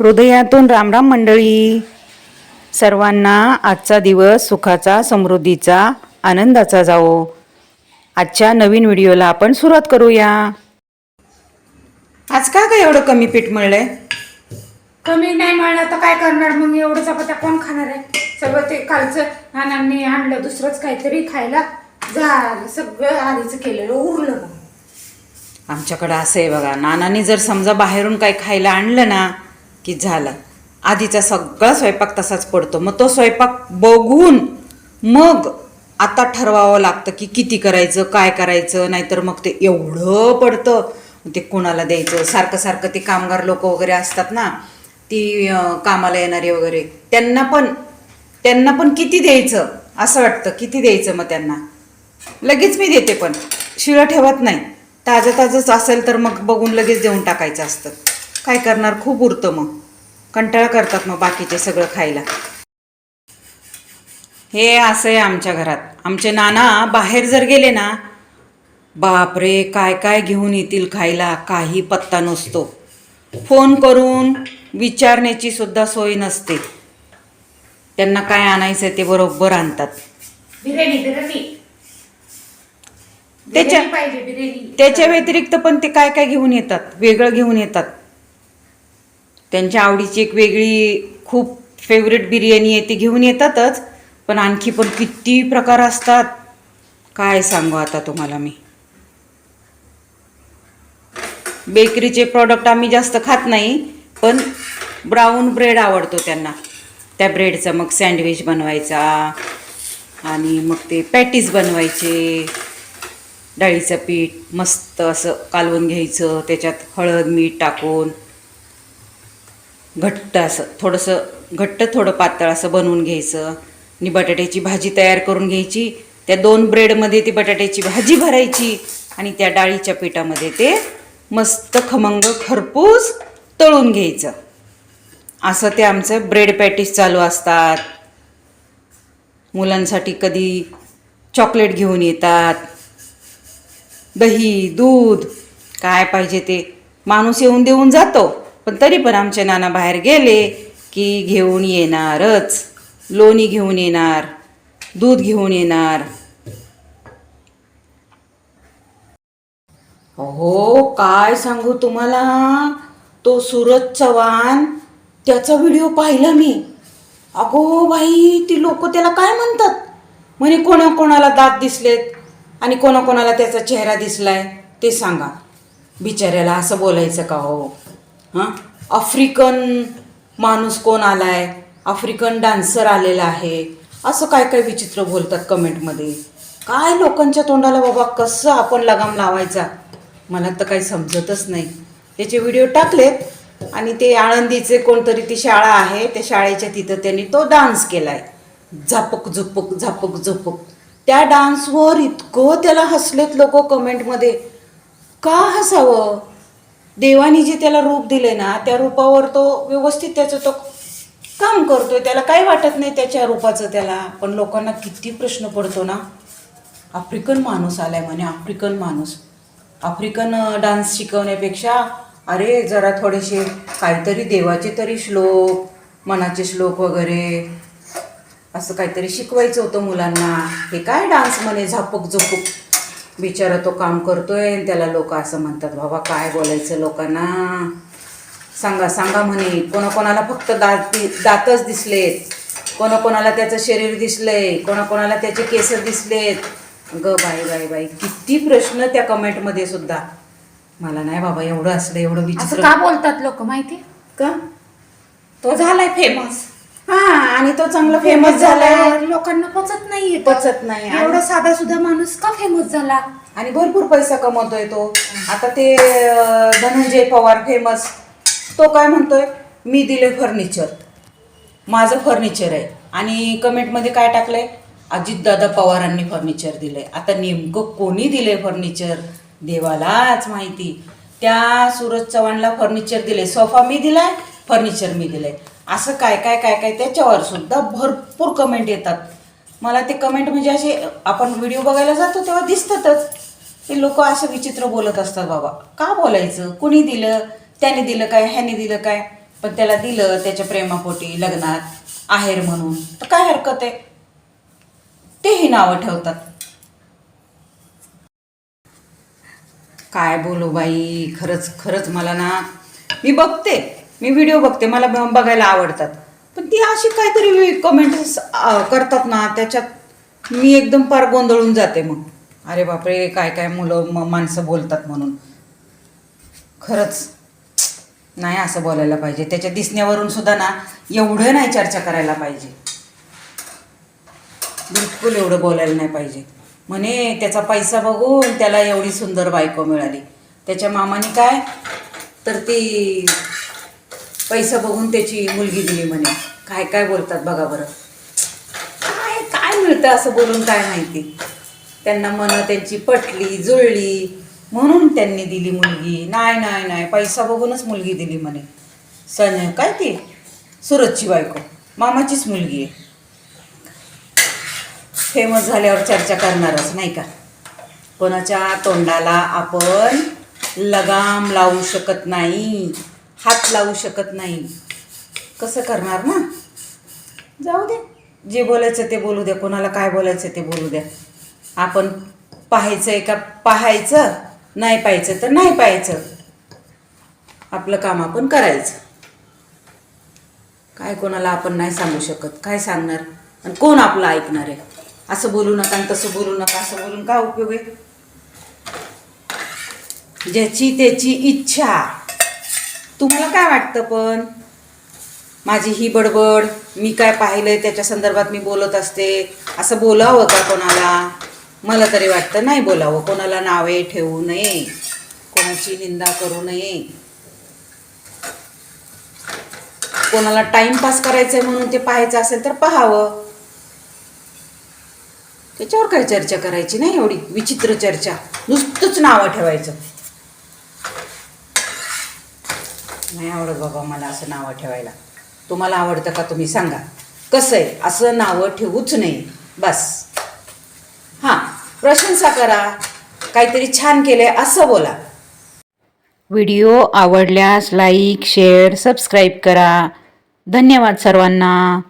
हृदयातून रामराम मंडळी. सर्वांना आजचा दिवस सुखाचा समृद्धीचा आनंदाचा जावो. आजच्या नवीन व्हिडिओला आपण सुरुवात करूया. आज का काय एवढं कमी पीठ मिळलंय? कमी नाही मिळणार तर काय करणार मग? एवढं चपात्या कोण खाणार आहे? सगळं ते कालचं नानांनी आणलं दुसरंच काहीतरी खायला. झालं सगळं आधीच केलेलं उरलं मग. आमच्याकडं असं आहे बघा नानाने जर समजा बाहेरून काही खायला आणलं ना की झालं. आधीचा सगळा स्वयंपाक तसाच पडतो. मग तो स्वयंपाक बघून मग आता ठरवावं लागतं की किती करायचं काय करायचं नाहीतर मग ते एवढं पडतं. ते कोणाला द्यायचं? सारखं सारखं ते कामगार लोक वगैरे असतात ना ती कामाला येणारी वगैरे. त्यांना पण त्यांना पण किती द्यायचं? असं वाटतं किती द्यायचं मग त्यांना? लगेच मी देते पण. शिळं ठेवत नाही. ताजं ताजंच असेल तर मग बघून लगेच देऊन टाकायचं असतं. काय करणार? खूप उरतं मग. कंटाळा करतात मग बाकीचे सगळं खायला. हे असं आहे आमच्या घरात. आमचे नाना बाहेर जर गेले ना बापरे काय काय घेऊन येतील खायला? काही पत्ता नसतो. फोन करून विचारण्याची सुद्धा सोय नसते. त्यांना काय आणायचं ते बरोबर आणतात. त्याच्या- त्याच्या व्यतिरिक्त पण ते काय काय घेऊन येतात? वेगळं घेऊन येतात. त्यांच्या आवडीची एक वेगळी खूप फेवरेट बिर्याणी आहे ती घेऊन येतातच. पण आणखी पण किती प्रकार असतात. काय सांगू आता तुम्हाला मी. बेकरीचे प्रॉडक्ट आम्ही जास्त खात नाही पण ब्राऊन ब्रेड आवडतो त्यांना. त्या ब्रेडचा मग सँडविच बनवायचा आणि मग ते पॅटीस बनवायचे. डाळीचं पीठ मस्त असं कालवून घ्यायचं त्याच्यात हळद मीठ टाकून. घट्ट असं थोडंसं घट्ट थोडं पातळ असं बनवून घ्यायचं. आणि बटाट्याची भाजी तयार करून घ्यायची. त्या दोन ब्रेडमध्ये ती बटाट्याची भाजी भरायची. आणि त्या डाळीच्या पिठामध्ये ते मस्त खमंग खरपूस तळून घ्यायचं. असं ते आमचं ब्रेड पॅटीस चालू असतात. मुलांसाठी कधी चॉकलेट घेऊन येतात. दही दूध काय पाहिजे ते माणूस येऊन देऊन जातो. पण तरी पण आमचे नाना बाहेर गेले की घेऊन येणारच. लोणी घेऊन येणार दूध घेऊन येणार. हो काय सांगू तुम्हाला? तो सूरज चव्हाण त्याचा व्हिडिओ पाहिला मी. अगो बाई ती लोक त्याला काय म्हणतात? म्हणे कोणाकोणाला दात दिसलेत आणि कोणाकोणाला त्याचा चेहरा दिसलाय ते सांगा. बिचाऱ्याला असं बोलायचं का हो? हां? आफ्रिकन माणूस कोण आलाय? आफ्रिकन डान्सर आलेला आहे. असं काय काय विचित्र बोलतात कमेंटमध्ये काय लोकांच्या तोंडाला बाबा कसं आपण लगाम लावायचा? मला तर काही समजतच नाही. त्याचे व्हिडिओ टाकलेत आणि ते आळंदीचे कोणतरी ती शाळा आहे त्या शाळेच्या तिथं त्यांनी तो डान्स केलाय. झापक झुपक झापक झुपक. त्या डान्सवर इतकं त्याला हसलेत लोक कमेंटमध्ये का हसावं? देवाने जे त्याला रूप दिले ना त्या रूपावर तो व्यवस्थित त्याचं तो काम करतोय. त्याला काही वाटत नाही त्याच्या रूपाचं त्याला. पण लोकांना किती प्रश्न पडतो ना. आफ्रिकन माणूस आलाय म्हणे आफ्रिकन माणूस. आफ्रिकन डान्स शिकवण्यापेक्षा अरे जरा थोडेसे काहीतरी देवाचे तरी श्लोक मनाचे श्लोक वगैरे असं काहीतरी शिकवायचं होतं मुलांना. हे काय डान्स म्हणे झापक झोपूक बिचारा तो काम करतोय आणि त्याला लोक असं म्हणतात बाबा काय बोलायचं लोकांना? सांगा सांगा म्हणे. कोणाकोणाला फक्त दात दातच दिसलेत. कोणाकोणाला त्याचं शरीर दिसलंय. कोणाकोणाला त्याचे केस दिसलेत. ग बाई बाई बाई किती प्रश्न त्या कमेंटमध्ये सुद्धा. मला नाही बाबा एवढं असलं एवढं असं विचित्र. का बोलतात लोक माहिती का? तो झालाय फेमस हा आणि तो चांगला फेमस झालाय. लोकांना पचत नाहीये तो. पचत नाही आणि- एवढा साधा सुद्धा माणूस का फेमस झाला? आणि भरपूर पैसा कमवतोय तो. आता ते अं, धनंजय पवार फेमस तो काय म्हणतोय? मी दिले फर्निचर माझं फर्निचर आहे. आणि कमेंटमध्ये काय टाकलंय? अजितदादा पवारांनी फर्निचर दिलंय. आता नेमकं कोणी दिलंय फर्निचर देवालाच माहिती. त्या सूरज चव्हाणला फर्निचर दिले सोफा मी दिलाय फर्निचर मी दिलं आहे असं काय काय काय काय त्याच्यावर सुद्धा भरपूर कमेंट येतात. मला ते कमेंट म्हणजे असे आपण व्हिडिओ बघायला जातो तेव्हा दिसतातच. ते लोक असं विचित्र बोलत असतात बाबा का बोलायचं? कुणी दिलं? त्याने दिलं काय? ह्याने दिलं काय? पण त्याला दिलं त्याच्या प्रेमापोटी लग्नात आहेर म्हणून. तर काय हरकत आहे? तेही नावं ठेवतात. काय बोलू बाई खरंच खरंच मला ना मी बघते. मी व्हिडिओ बघते मला बघायला आवडतात. पण ती अशी काहीतरी कमेंट्स करतात ना त्याच्यात मी एकदम फार गोंधळून जाते मग. अरे बापरे काय काय मुलं माणसं बोलतात म्हणून. खरंच नाही असं बोलायला पाहिजे. त्याच्या दिसण्यावरून सुद्धा ना एवढं नाही चर्चा करायला पाहिजे. बिलकुल एवढं बोलायला नाही पाहिजे. म्हणे त्याचा पैसा बघून त्याला एवढी सुंदर बायको मिळाली. त्याच्या मामाने काय तर ती पैसा बघून त्याची मुलगी दिली म्हणे. काय काय बोलतात बघा बरं. काय काय मिळतं असं बोलून काय माहिती? त्यांना मन त्यांची पटली जुळली म्हणून त्यांनी दिली मुलगी. नाही नाही नाही पैसा बघूनच मुलगी दिली म्हणे. सन काय ती? सुरतची बायको. मामाचीच मुलगी आहे. फेमस झाल्यावर चर्चा करणारच नाही का? कोणाच्या तोंडाला आपण लगाम लावू शकत नाही. हात लावू शकत नाही. कसं करणार ना? जाऊ दे. जे बोलायचं ते बोलू द्या. कोणाला काय बोलायचं ते बोलू द्या. आपण पाहायचं आहे का? पाहायचं. नाही पाहायचं तर नाही पाहायचं. आपलं काम आपण करायचं. काय कोणाला आपण नाही सांगू शकत? काय सांगणार? आणि कोण आपलं ऐकणार आहे? असं बोलू नका आणि तसं बोलू नका. असं बोलून का उपयोग आहे? ज्याची त्याची इच्छा. तुम्हाला काय वाटतं पण? माझी ही बडबड मी काय पाहिलंय त्याच्या संदर्भात मी बोलत असते असं बोलावं का कोणाला? मला तरी वाटतं नाही बोलावं. कोणाला नावे ठेवू नये कोणाची निंदा करू नये. कोणाला टाइमपास करायचंय म्हणून ते पाहायचं असेल तर पाहावं. त्याच्यावर काय चर्चा करायची नाही एवढी विचित्र चर्चा. नुसतंच नावं ठेवायचं. नाही आवडत बाबा मला असं नावं ठेवायला. तुम्हाला आवडतं का तुम्ही सांगा. कसं आहे? असं नावं ठेवूच नाही. बस. हां प्रशंसा करा. काहीतरी छान केलंय असं बोला. व्हिडिओ आवडल्यास लाईक शेअर सबस्क्राईब करा. धन्यवाद सर्वांना.